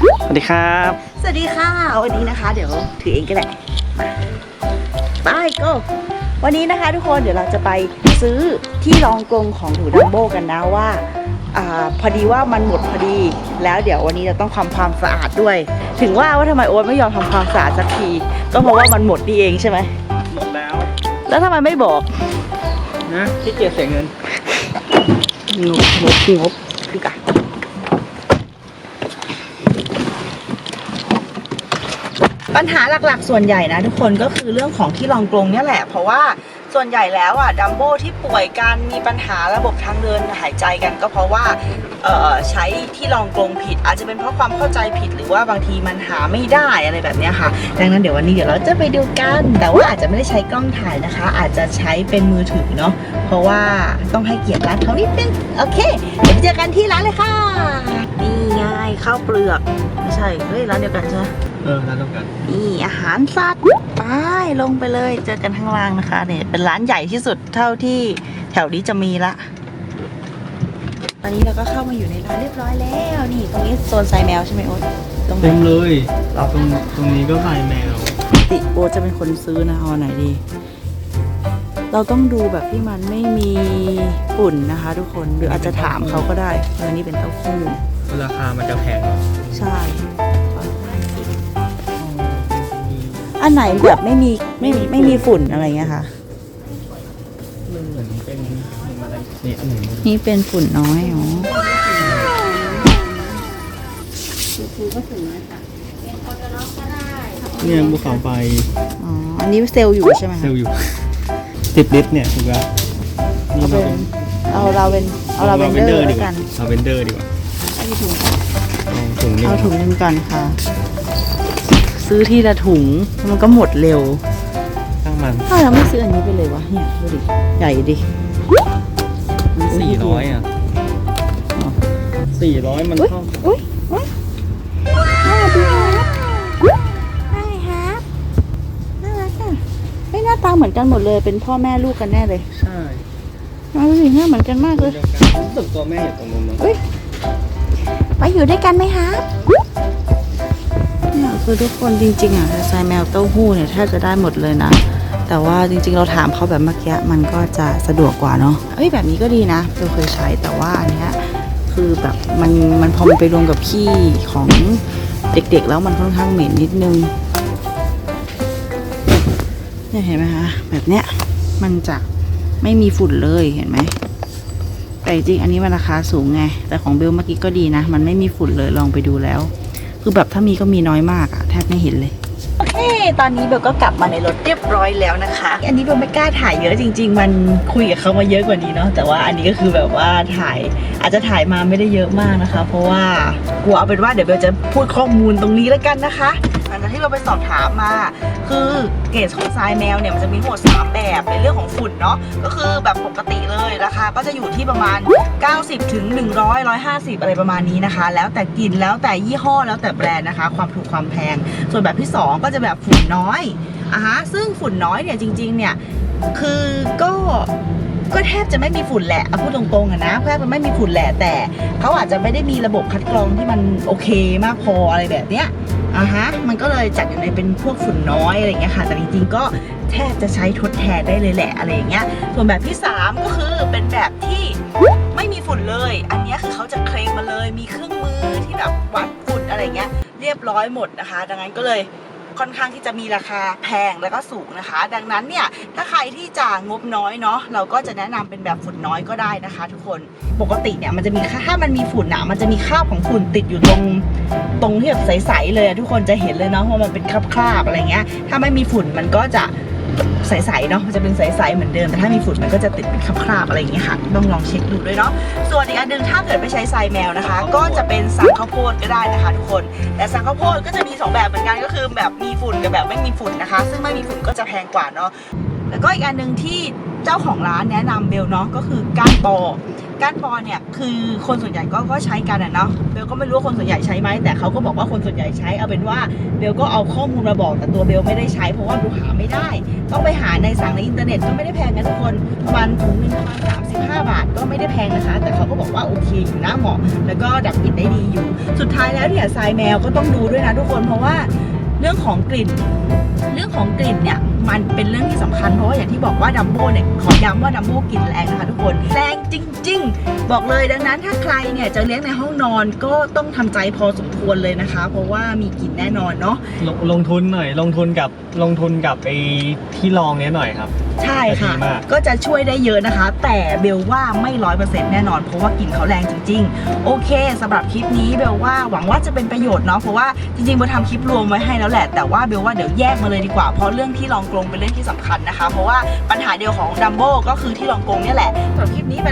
สวัสดีครับ สวัสดีค่ะ วันนี้นะคะ เดี๋ยวถือเองก็ได้ไปก็วันนี้นะคะ ทุกคนเดี๋ยวเราจะไปซื้อที่รองกรงของหนูดัมโบกันนะว่าอาพอดีว่ามันหมดพอดี แล้วเดี๋ยววันนี้เราต้องทำความสะอาดด้วย ถึงว่าว่าทำไมโอ๊ตไม่ยอมทำความสะอาดสักที ก็เพราะว่ามันหมดนี่เองใช่ไหมหมดแล้ว แล้วทำไมไม่บอกนะที่เกียจเสียเงินงบงบงบดูกัน ปัญหาหลักๆ ส่วนใหญ่นะทุกคนก็คือเรื่องของที่รองกรงเนี่ยแหละ เพราะว่าส่วนใหญ่แล้วอะดัมโบที่ป่วยกันมีปัญหาระบบทางเดินหายใจกันก็เพราะว่าใช้ที่รองกรงผิด อาจจะเป็นเพราะความเข้าใจผิดหรือว่าบางทีมันหาไม่ได้อะไรแบบเนี้ยค่ะ ดังนั้นเดี๋ยววันนี้เดี๋ยวเราจะไปดูกัน แต่ว่าอาจจะไม่ได้ใช้กล้องถ่ายนะคะ อาจจะใช้เป็นมือถือเนาะเพราะว่าต้องให้เกียรติร้านเขานิดนึงโอเค เดี๋ยวเจอกันที่ร้านเลยค่ะนี่ไงข้าวเปลือกไม่ใช่เฮ้ยร้านเดียวกันใช่ เออร้านต้องกันนี่อาหารสัตว์ไปลงไปเลยเจอกันข้างล่างนะคะเนี่ยเป็นร้านใหญ่ที่สุดเท่าที่แถวนี้จะมีละ ตอนนี้เราก็เข้ามาอยู่ในร้านเรียบร้อยแล้วนี่ตรงนี้โซนไซแมวใช่ไหมโอ๊ตตรงไหนเต็มเลยตรงตรงนี้ก็ใบแมวติโอตจะเป็นคนซื้อนะเอาอันไหนดี เราต้องดูแบบที่มันไม่มีฝุ่นนะคะ ทุกคนหรืออาจจะถามเขาก็ได้เออนี่เป็นเต้าหู้ราคามันจะแพงใช่ อันไหนแบบไม่มีไม่มีไม่มีฝุ่นอะไรเงี้ยค่ะ มันเหมือนเป็นอะไรนี่อันไหนนี่เป็นฝุ่นน้อยอ๋อเนี่ยภูเขาไฟอ๋ออันนี้เซลล์อยู่ใช่ไหมเซคะลล์อยู่สิบลิตรเนี่ยถูกแล้วนี่เอาเป็นเอาเราเป็นเอาเราเป็นเดอร์ดีแล้วกกัว่านเราเป็นเดอร์ดีกว่าเอาถุงเอาถุงนี้เอาถุงหนึงก่อนค่ะ ซื้อทีละถุง มันก็หมดเร็วตั้งมันถ้าวเราไม่ซื้ออันนี้ไปเลยวะเนี่ยดูดิใหญ่ดิสี่ร้อยอะสี่ร้อยมันอุ๊ยเท่าอุ้ยอุ้ยน่ารักดีครับใช่ครับน่ารักอะเฮ้ยหน้าตาเหมือนกันหมดเลย เป็นพ่อแม่ลูกกันแน่เลย ใช่มาดูสิหน้าเหมือนกันมากเลยเดียวกันรู้สึกตัวแม่อยู่ตรงนู้นมั้งไปอยู่ด้วยกันไหมครับเนี่ย คือทุกคนจริงๆอะทรายแมวเต้าหู้เนี่ยแทบจะได้หมดเลยนะ แต่ว่าจริงๆ เราถามเขาแบบเมื่อกี้มันก็จะสะดวกกว่าเนาะเอ้ยแบบนี้ก็ดีนะเราเคยใช้แต่ว่าอันเนี้ยคือแบบมันมันพอมันไปรวมกับขี้ของเด็กๆ แล้วมันค่อนข้างเหม็นนิดนึงเนี่ยเห็นไหมคะแบบเนี้ยมันจะไม่มีฝุ่นเลยเห็นไหมแต่จริงอันนี้มันราคาสูงไง แต่ของเบลเมื่อกี้ก็ดีนะ มันไม่มีฝุ่นเลยลองไปดูแล้ว คือแบบถ้ามีก็มีน้อยมากอะแทบไม่เห็นเลย ตอนนี้เบลก็กลับมาในรถเรียบร้อยแล้วนะคะ อันนี้เบลไม่กล้าถ่ายเยอะจริง ๆ มันคุยกับเขามาเยอะกว่านี้เนาะแต่ว่าอันนี้ก็คือแบบว่าถ่ายอาจจะถ่ายมาไม่ได้เยอะมากนะคะ เพราะว่ากลัวเอาเป็นว่าเดี๋ยวเบลจะพูดข้อมูลตรงนี้แล้วกันนะคะหลังจากที่เราไปสอบถามมา คือเกรดของทรายแมวเนี่ยมันจะมีทั้งหมด3แบบในเรื่องของฝุ่นเนาะก็คือแบบปกติเลยราคาก็จะอยู่ที่ประมาณ 90ถึง100 150 อะไรประมาณนี้นะคะ แล้วแต่กลิ่นแล้วแต่ยี่ห้อแล้วแต่แบรนด์นะคะ ความถูกความแพง ส่วนแบบที่ 2 ก็จะแบบฝุ่นน้อยอะฮะซึ่งฝุ่นน้อยเนี่ยจริงๆเนี่ยคือก็ก็แทบจะไม่มีฝุ่นแหละเอาพูดตรงๆอะนะแทบจะไม่มีฝุ่นแหละแต่เขาอาจจะไม่ได้มีระบบคัดกรองที่มันโอเคมากพออะไรแบบเนี้ยอะฮะมันก็เลยจัดอยู่ในเป็นพวกฝุ่นน้อยอะไรเงี้ยค่ะ แต่จริงๆก็แทบจะใช้ทดแทนได้เลยแหละอะไรอย่างเงี้ย ส่วนแบบที่ 3 ก็คือเป็นแบบที่ไม่มีฝุ่นเลย อันเนี้ยคือเขาจะเคลมมาเลยมีเครื่องมือที่แบบวัดฝุ่นอะไรเงี้ยเรียบร้อยหมดนะคะ ดังนั้นก็เลย ค่อนข้างที่จะมีราคาแพงแล้วก็สูงนะคะ ดังนั้นเนี่ยถ้าใครที่จะงบน้อยเนาะเราก็จะแนะนำเป็นแบบฝุ่นน้อยก็ได้นะคะ ทุกคนปกติเนี่ยมันจะมีถ้ามันมีฝุ่นอะมันจะมีคราบของฝุ่นติดอยู่ตรงตรงที่แบบใสๆเลยทุกคนจะเห็นเลยเนาะว่ามันเป็นคราบๆอะไรเงี้ยถ้าไม่มีฝุ่นมันก็จะ ใสๆเนาะมันจะเป็นใสๆเหมือนเดิมแต่ถ้ามีฝุ่นมันก็จะติดเป็นคราบๆอะไรอย่างเงี้ยค่ะต้องลองเช็คดูด้วยเนาะส่วนอีกอันหนึ่งถ้าเกิดไม่ใช้ทรายแมวนะคะ ก็จะเป็นสังข้าวโพดก็ได้นะคะทุกคน แต่สังข้าวโพดก็จะมีสองแบบเหมือนกันก็คือแบบมีฝุ่นกับแบบไม่มีฝุ่นนะคะ ซึ่งไม่มีฝุ่นก็จะแพงกว่าเนาะ แล้วก็อีกอันหนึ่งที่เจ้าของร้านแนะนำเบลเนาะก็คือก้านปอก้านปอเนี่ยคือคนส่วนใหญ่ก็ก็ใช้กันอะเนาะเบลก็ไม่รู้คนส่วนใหญ่ใช้ไหมแต่เขาก็บอกว่าคนส่วนใหญ่ใช้เอาเป็นว่าเบลก็เอาข้อมูลมาบอกแต่ตัวเบลไม่ได้ใช้ เพราะว่าเบลหาไม่ได้ ต้องไปหาในสั่งในอินเทอร์เน็ตก็ไม่ได้แพงนะทุกคนประมาณถุงหนึงประมาณ35บาทก็ไม่ได้แพงนะคะ แต่เขาก็บอกว่าโอเคอยู่นะเหมาะ แล้วก็ดับกลิ่นได้ดีอยู่ สุดท้ายแล้วเนี่ยทรายแมวก็ต้องดูด้วยนะทุกคนเพราะว่าเรื่องของกลิ่น เรื่องของกลิ่นเนี่ย มันเป็นเรื่องที่สำคัญเพราะว่าอย่างที่บอกว่าดัมโบเนี่ยขอย้ำว่าดัมโบกลิ่นแรงนะคะทุกคนแรงจริง ๆ บอกเลยดังนั้นถ้าใครเนี่ยจะเลี้ยงในห้องนอนก็ต้องทำใจพอสมควรเลยนะคะ เพราะว่ามีกลิ่นแน่นอนเนาะลงลงทุนหน่อย ลงทุนกับลงทุนกับไอ้ที่รองเนี้ยหน่อยครับใช่ค่ะดีมากก็จะช่วยได้เยอะนะคะ แต่เบลว่าไม่ร้อยเปอร์เซ็นต์แน่นอน เพราะว่ากลิ่นเขาแรงจริง ๆ โอเคสำหรับคลิปนี้เบลว่าหวังว่าจะเป็นประโยชน์เนาะเพราะว่าจริงๆเบลทำคลิปรวมไว้ให้แล้วแหละแต่ว่าเบลว่าเดี๋ยวแยกมาเลยดีกว่าเพราะเรื่องที่รองกลงเป็นเรื่องที่สำคัญนะคะ เพราะว่าปัญหาเดียวของดัมโบก็คือที่รองกงนี่แหละสำหรับคลิปนี้ไป